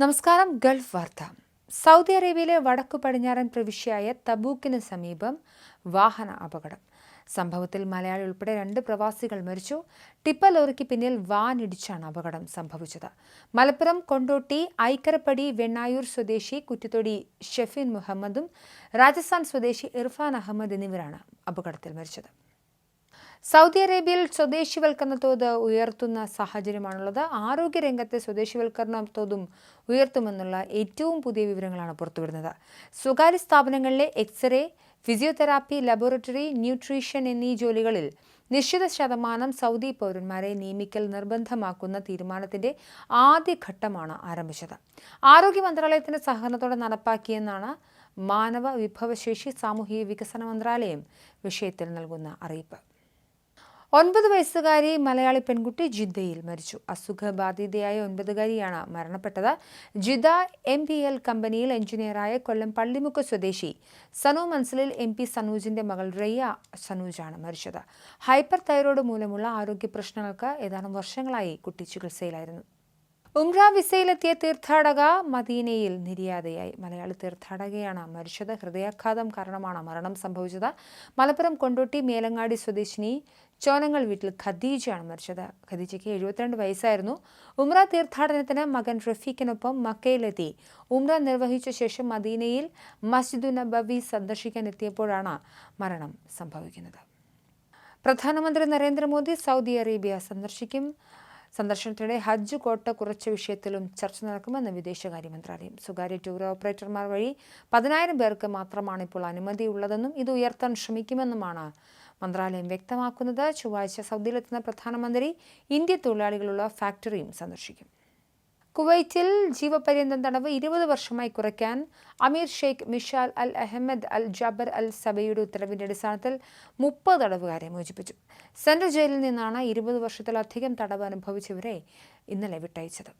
നമസ്കാരം ഗൾഫ് വാർത്ത. സൗദി അറേബ്യയിലെ വടക്കു പടിഞ്ഞാറൻ പ്രവിശ്യയായ തബൂക്കിന് സമീപം വാഹന അപകടം. സംഭവത്തിൽ മലയാളി ഉൾപ്പെടെ രണ്ട് പ്രവാസികൾ മരിച്ചു. ടിപ്പർ ലോറിക്ക് പിന്നിൽ വാനിടിച്ചാണ് അപകടം സംഭവിച്ചത്. മലപ്പുറം കൊണ്ടോട്ടി ഐക്കരപ്പടി വെണ്ണായൂർ സ്വദേശി കുറ്റിത്തൊടി ഷെഫീൻ മുഹമ്മദും രാജസ്ഥാൻ സ്വദേശി ഇർഫാൻ അഹമ്മദ് എന്നിവരാണ് അപകടത്തിൽ മരിച്ചത്. സൗദി അറേബ്യയിൽ സ്വദേശിവൽക്കരണ തോത് ഉയർത്തുന്ന സാഹചര്യമാണുള്ളത്. ആരോഗ്യരംഗത്തെ സ്വദേശിവൽക്കരണ തോതും ഉയർത്തുമെന്നുള്ള ഏറ്റവും പുതിയ വിവരങ്ങളാണ് പുറത്തുവിടുന്നത് സ്വകാര്യ സ്ഥാപനങ്ങളിലെ എക്സ്റേ ഫിസിയോതെറാപ്പി ലബോറട്ടറി ന്യൂട്രീഷൻ എന്നീ ജോലികളിൽ നിശ്ചിത ശതമാനം സൗദി പൗരന്മാരെ നിയമിക്കൽ നിർബന്ധമാക്കുന്ന തീരുമാനത്തിന്റെ ആദ്യഘട്ടമാണ് ആരംഭിച്ചത്. ആരോഗ്യ മന്ത്രാലയത്തിന്റെ സഹകരണത്തോടെ നടപ്പാക്കിയെന്നാണ് മാനവ വിഭവശേഷി സാമൂഹിക വികസന മന്ത്രാലയം വിഷയത്തിൽ നൽകുന്ന അറിയിപ്പ്. ഒൻപത് വയസ്സുകാരി മലയാളി പെൺകുട്ടി ജിദ്ദയിൽ മരിച്ചു. അസുഖബാധിതയായ ഒൻപതുകാരിയാണ് മരണപ്പെട്ടത്. ജിദ്ദ എം പി എൽ കമ്പനിയിൽ എഞ്ചിനീയറായ കൊല്ലം പള്ളിമുക്ക് സ്വദേശി സനു മൻസലിൽ എം പി സനൂജിന്റെ മകൾ റയ്യ സനൂജാണ് മരിച്ചത്. ഹൈപ്പർ തൈറോയ്ഡ് മൂലമുള്ള ആരോഗ്യ പ്രശ്നങ്ങൾക്ക് ഏതാനും വർഷങ്ങളായി കുട്ടി ചികിത്സയിലായിരുന്നു. ഉംറ വിസയിലെത്തിയ തീർത്ഥാടക മദീനയിൽ നിര്യാതയായി. മലയാളി തീർത്ഥാടകയാണ് മരിച്ചത്. ഹൃദയാഘാതം കാരണമാണ് മരണം സംഭവിച്ചത്. മലപ്പുറം കൊണ്ടോട്ടി മേലങ്ങാടി സ്വദേശിനി ചോനങ്ങൾ വീട്ടിൽ ഖദീജയാണ് മരിച്ചത്. ഖദീജയ്ക്ക് എഴുപത്തിരണ്ട് വയസ്സായിരുന്നു. ഉംറ തീർത്ഥാടനത്തിന് മകൻ റഫീഖിനൊപ്പം മക്കയിലെത്തി. ഉംറ നിർവഹിച്ച ശേഷം മദീനയിൽ മസ്ജിദു നബവി സന്ദർശിക്കാൻ എത്തിയപ്പോഴാണ് മരണം സംഭവിക്കുന്നത്. പ്രധാനമന്ത്രി നരേന്ദ്രമോദി സൗദി അറേബ്യ സന്ദർശിക്കും. സന്ദർശനത്തിനിടെ ഹജ്ജ് കോട്ട കുറച്ച വിഷയത്തിലും ചർച്ച നടക്കുമെന്ന് വിദേശകാര്യ മന്ത്രാലയം സ്വകാര്യ ടൂർ ഓപ്പറേറ്റർമാർ വഴി പതിനായിരം പേർക്ക് മാത്രമാണ് ഇപ്പോൾ അനുമതി ഉള്ളതെന്നും ഇത് ഉയർത്താൻ ശ്രമിക്കുമെന്നുമാണ് മന്ത്രാലയം വ്യക്തമാക്കുന്നത്. ചൊവ്വാഴ്ച സൗദിയിലെത്തുന്ന പ്രധാനമന്ത്രി ഇന്ത്യ തൊഴിലാളികളുള്ള ഫാക്ടറിയും സന്ദർശിക്കും. കുവൈറ്റിൽ ജീവപര്യന്തം തടവ് ഇരുപത് വർഷമായി കുറയ്ക്കാൻ അമീർ ഷെയ്ഖ് മിഷാൽ അൽ അഹമ്മദ് അൽ ജബർ അൽ സബയുടെ ഉത്തരവിന്റെ അടിസ്ഥാനത്തിൽ മുപ്പത് തടവുകാരെ മോചിപ്പിച്ചു. സെൻട്രൽ ജയിലിൽ നിന്നാണ് ഇരുപത് വർഷത്തിലധികം തടവ് അനുഭവിച്ചവരെ ഇന്നലെ വിട്ടയച്ചത്.